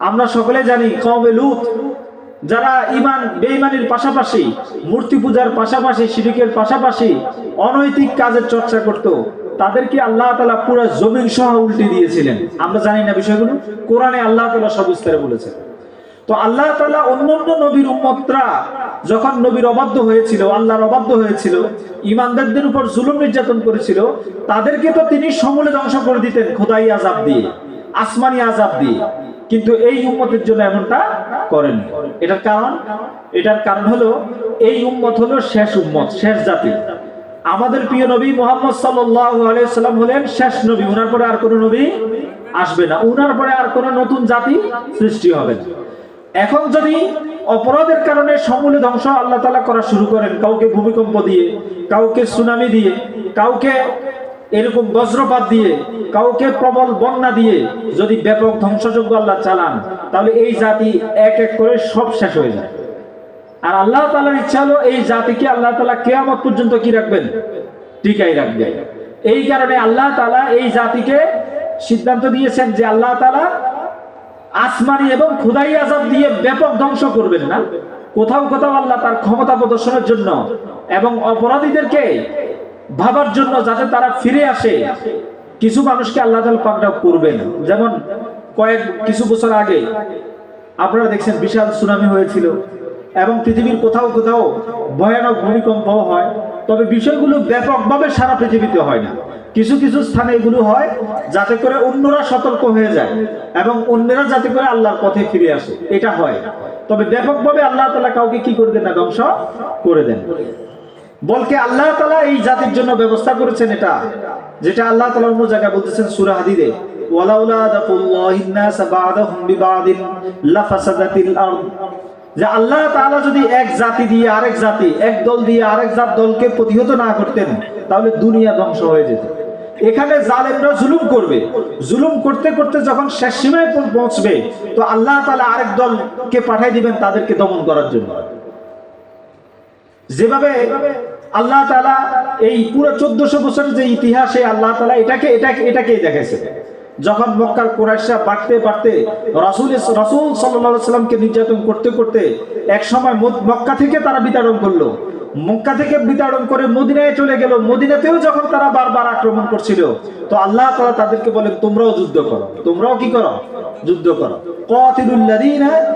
আমরা সকলে জানি কমে লুত, যারা ইমান বেঈমানির পাশাপাশি, মূর্তি পূজার পাশাপাশি শিরিকের পাশাপাশি অনৈতিক কাজের চর্চা করত, তাদেরকে আল্লাহ তালা পুরো জমিন সহ উল্টে দিয়েছিলেন। আমরা জানি না বিষয়গুলো। কোরআনে আল্লাহ তালা সবিস্তারে বলেছেন। তো আল্লাহ তালা অন্যান্য নবীর উম্মতরা যখন নবীর অবাধ্য হয়েছিল, আল্লাহর অবাধ্য হয়েছিল ইমানদারদের উপর জুলুম নির্যাতন করেছিল, তাদেরকে তো তিনি সমূলে ধ্বংস করে দিতেন খোদাই আজাব দিয়ে, আসমানি আজাব দিয়ে। কিন্তু এই উম্মতের জন্য এমনটা করেন। এটার কারণ? এটার কারণ হলো, এই উম্মত হলো শেষ উম্মত, শেষ জাতি। আমাদের প্রিয় নবী মোহাম্মদ সাল্লাম হলেন শেষ নবী। ওনার পরে আর কোনো নবী আসবে না। ওনার পরে আর কোনো নতুন জাতি সৃষ্টি হবে এখন যদি অপরাধের কারণে সমূলে ধ্বংস আল্লাহ তালা করা শুরু করেন, কাউকে ভূমিকম্প দিয়ে, কাউকে সুনামি দিয়ে, কাউকে এরকম বজ্রপাত দিয়ে, কাউকে প্রবল বন্যা দিয়ে যদি ব্যাপক ধ্বংসযোগ্য আল্লাহ চালান, তাহলে এই জাতি এক এক করে সব শেষ হয়ে যায়। আর আল্লাহ তালার ইচ্ছা হলো এই জাতিকে আল্লাহ তালা কেয়ামত পর্যন্ত কি রাখবেন? টিকাই রাখবেন। এই কারণে আল্লাহ তালা এই জাতিকে সিদ্ধান্ত দিয়েছেন যে আল্লাহ তালা আসমানি এবং খুদাই আজাব দিয়ে ব্যাপক ধ্বংস করবেন না। কোথাও কোথাও আল্লাহ তার ক্ষমতা প্রদর্শনের জন্য এবং অপরাধীদেরকে ভাবার জন্য যাতে তারা ফিরে আসে, কিছু মানুষকে আল্লাহ পাকড়াও করবেন যেমন কয়েক কিছু বছর আগে আপনারা দেখছেন বিশাল সুনামি হয়েছিল এবং পৃথিবীর কোথাও কোথাও ভয়ানক ভূমিকম্প হয়, তবে বিষয়গুলো ব্যাপকভাবে সারা পৃথিবীতে হয় না। কিছু কিছু স্থানে এগুলো হয় যাতে করে অন্যরা সতর্ক হয়ে যায় এবং অন্যরা যাতে করে আল্লাহর পথে ফিরে আসে। এটা হয়। তবে ব্যাপকভাবে আল্লাহ তালা কাউকে কি করে দেন না, ধ্বংস করে দেন। বলকে আল্লাহ তালা এই জাতির জন্য ব্যবস্থা করেছেন এটা, যেটা আল্লাহ তালা অন্য জায়গায় বলতেছেন সুরা হাদিদে আল্লাহ আরেক দল দুনিয়া ধ্বংস হয়ে যেত। এখানে জালেমরা জুলুম করবে। জুলুম করতে করতে যখন শেষ সীমায় পৌঁছবে, তো আল্লাহ তাআলা আরেক দলকে পাঠিয়ে দিবেন তাদেরকে দমন করার জন্য। যেভাবে আল্লাহ তালা এই পুরো চোদ্দশো বছরের যে ইতিহাসে আল্লাহ তালা এটাকে এটাকে, এটাকেই দেখেছে যখন মক্কার কোরাইশা বাড়তে বাড়তে রাসুল রাসুল সাল্লাহ সাল্লামকে নির্যাতন করতে করতে এক সময় মক্কা থেকে তারা বিতাড়ন করল। মক্কা থেকে বিতাড়ন করে মদিনায় চলে গেল। মদিনাতেও যখন তারা বারবার আক্রমণ করছিল, তো আল্লাহ তালা তাদেরকে বলেন, তোমরাও যুদ্ধ করো। তোমরাও কি করো? যুদ্ধ করো।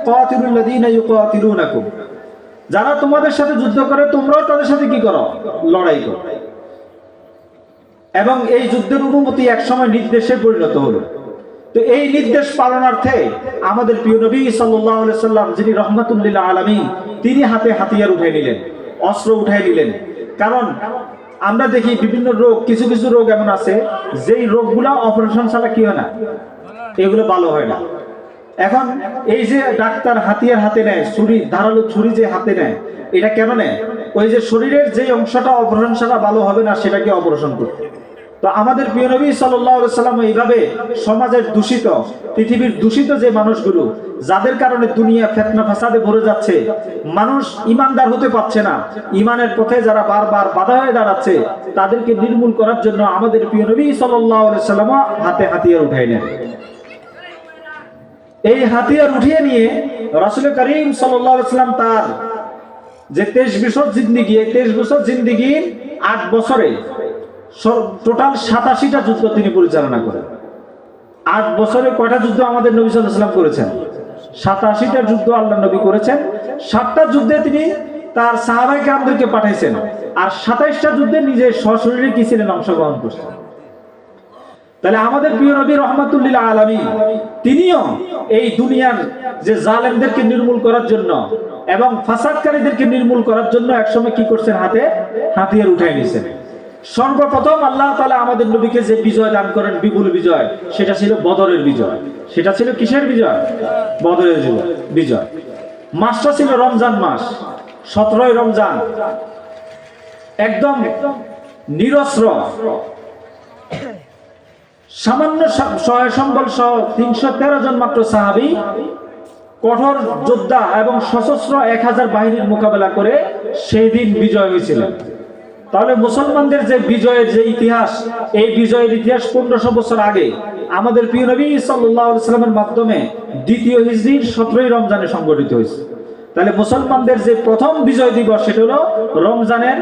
কাতিলুল্লাযীনা ইউকাতিলুনাকুম। যারা তোমাদের সাথে যুদ্ধ করে, তোমরাও তাদের সাথে কি করো? লড়াই করো। এবং এই যুদ্ধের অনুমতি একসময় নির্দেশে পরিণত হলো। তো এই নির্দেশ পালনার্থে আমাদের প্রিয় নবী সাল্লাম যিনি রহমতুল্লিল্লাহ আলমী তিনি হাতে হাতিয়ার উঠে নিলেন, অস্ত্র উঠে নিলেন। কারণ আমরা দেখি বিভিন্ন রোগ, কিছু কিছু রোগ এমন আছে, যেই রোগগুলা অপারেশন ছাড়া কি হয় না? এগুলো ভালো হয় না। এখন এই যে ডাক্তার হাতিয়ার হাতে নেয়, ছুরি, ধারালো ছুরি যে হাতে নেয়, এটা কেন নেয়? ওই যে শরীরের যে অংশটা অপারেশন ছাড়া ভালো হবে না, সেটাকে অপারেশন করতে তো আমাদের প্রিয় নবী সাল্লাম এইভাবে সমাজের দূষিত, পৃথিবীর দূষিত যে মানুষগুলো, যাদের কারণে দুনিয়া ফেতনা ফাসাদে ভরে যাচ্ছে, মানুষ ইমানদার হতে পারছে না, ইমানের পথে যারা বারবার বাধা হয়ে দাঁড়াচ্ছে, তাদেরকে নির্মূল করার জন্য আমাদের প্রিয় নবী সাল্লাম হাতে হাতিয়ার উঠাই নেন এই হাতিয়ার উঠিয়ে নিয়ে রাসুল করিম সাল্লাম তার যে তেইশ বছর জিন্দিগি, এই তেইশ বছর জিন্দিগি আট বছরে টোটাল সাতাশিটা যুদ্ধ তিনি পরিচালনা করেন। আট বছরে কয়টা যুদ্ধ আমাদের নবী সাল্লাম করেছেন? সাতাশিটা যুদ্ধ আল্লাহ নবী করেছেন। সাতটা যুদ্ধে তিনি তার সাহাবাই কামদেরকে পাঠাইছেন। আর সাতাইশটা যুদ্ধে নিজের সশরীরে কি ছিলেন অংশগ্রহণ করছেন? তাহলে আমাদের প্রিয় নবী রহমতুল্লাহ আলমী তিনিও এই দুনিয়ার যে জালেমদেরকে নির্মূল করার জন্য এবং ফাসাদকারীদেরকে নির্মূল করার জন্য একসময় কি করছেন হাতে? হাতিয়ার উঠাই নিয়েছেন। সর্বপ্রথম আল্লাহ তালা আমাদের নবীকে যে বিজয় দান করেন, বিপুল বিজয়, সেটা ছিল বদরের বিজয়। সেটা ছিল কিসের বিজয়? বদরের বিজয়। মাসটা ছিল রমজান মাস, সতেরোই রমজান। একদম নিরস্ত্র সামান্য সহায় সম্বল সহ তিনশো তেরো জন মাত্র সাহাবি কঠোর যোদ্ধা এবং সশস্ত্র এক হাজার বাহিনীর মোকাবেলা করে সেই দিন বিজয় হয়েছিলেন। তাহলে মুসলমানদের যে বিজয়ের যে ইতিহাস, এই বিজয়ের ইতিহাস পনেরোশো বছর আগে আমাদের প্রিয় নবী সাল্লামের মাধ্যমে দ্বিতীয় হিজড়ির সতেরোই রমজানে সংগঠিত হয়েছে। তাহলে মুসলমানদের যে প্রথম বিজয় দিবস সেটা হলো রমজানের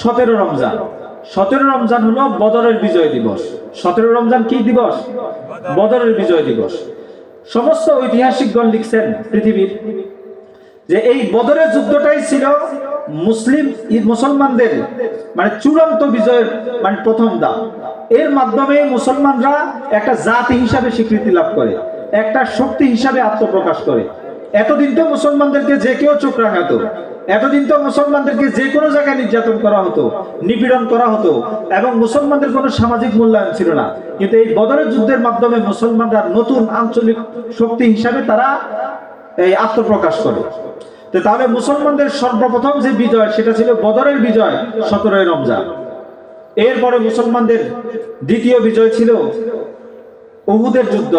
সতেরো রমজান। সতেরো রমজান হলো বদরের বিজয় দিবস। সতেরো রমজান কি দিবস? বদরের বিজয় দিবস। সমস্ত ঐতিহাসিকগণ লিখছেন পৃথিবীর যে এই বদরের যুদ্ধটাই ছিল মুসলিম মুসলমানদের মানে চূড়ান্ত বিজয়ের মানে প্রথম দাম এর মাধ্যমে মুসলমানরা একটা জাতি হিসাবে স্বীকৃতি লাভ করে, একটা শক্তি হিসাবে আত্মপ্রকাশ করে। এতদিন তো মুসলমানদেরকে যে কেউ চোখ রাঙাতো। এতদিন তো মুসলমানদেরকে যে কোনো জায়গায় নির্যাতন করা হতো, নিপীড়ন করা হতো, এবং মুসলমানদের কোনো সামাজিক মূল্যায়ন ছিল না। কিন্তু এই বদরের যুদ্ধের মাধ্যমে মুসলমানরা নতুন আঞ্চলিক শক্তি হিসাবে তারা এই আত্মপ্রকাশ করে। তো তাহলে মুসলমানদের সর্বপ্রথম যে বিজয়, সেটা ছিল বদরের বিজয় সতেরোই রমজান। এরপরে মুসলমানদের দ্বিতীয় বিজয় ছিল ওহুদের যুদ্ধ।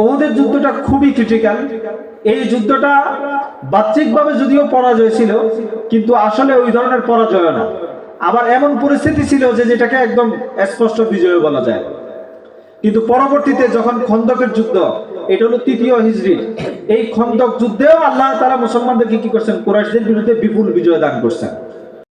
ওহুদের যুদ্ধটা খুবই ক্রিটিক্যাল এই যুদ্ধটা বাহ্যিকভাবে যদিও পরাজয় ছিল, কিন্তু আসলে ওই ধরনের পরাজয় না। আবার এমন পরিস্থিতি ছিল যে যেটাকে একদম স্পষ্ট বিজয় বলা যায়। কিন্তু পরবর্তীতে যখন খন্দকের যুদ্ধ, এটা হলো তৃতীয় হিজড়ি এই খন্দক যুদ্ধেও আল্লাহ তারা মুসলমানদেরকে কি করছেন? কোরআশদের বিরুদ্ধে বিপুল বিজয় দান করছেন।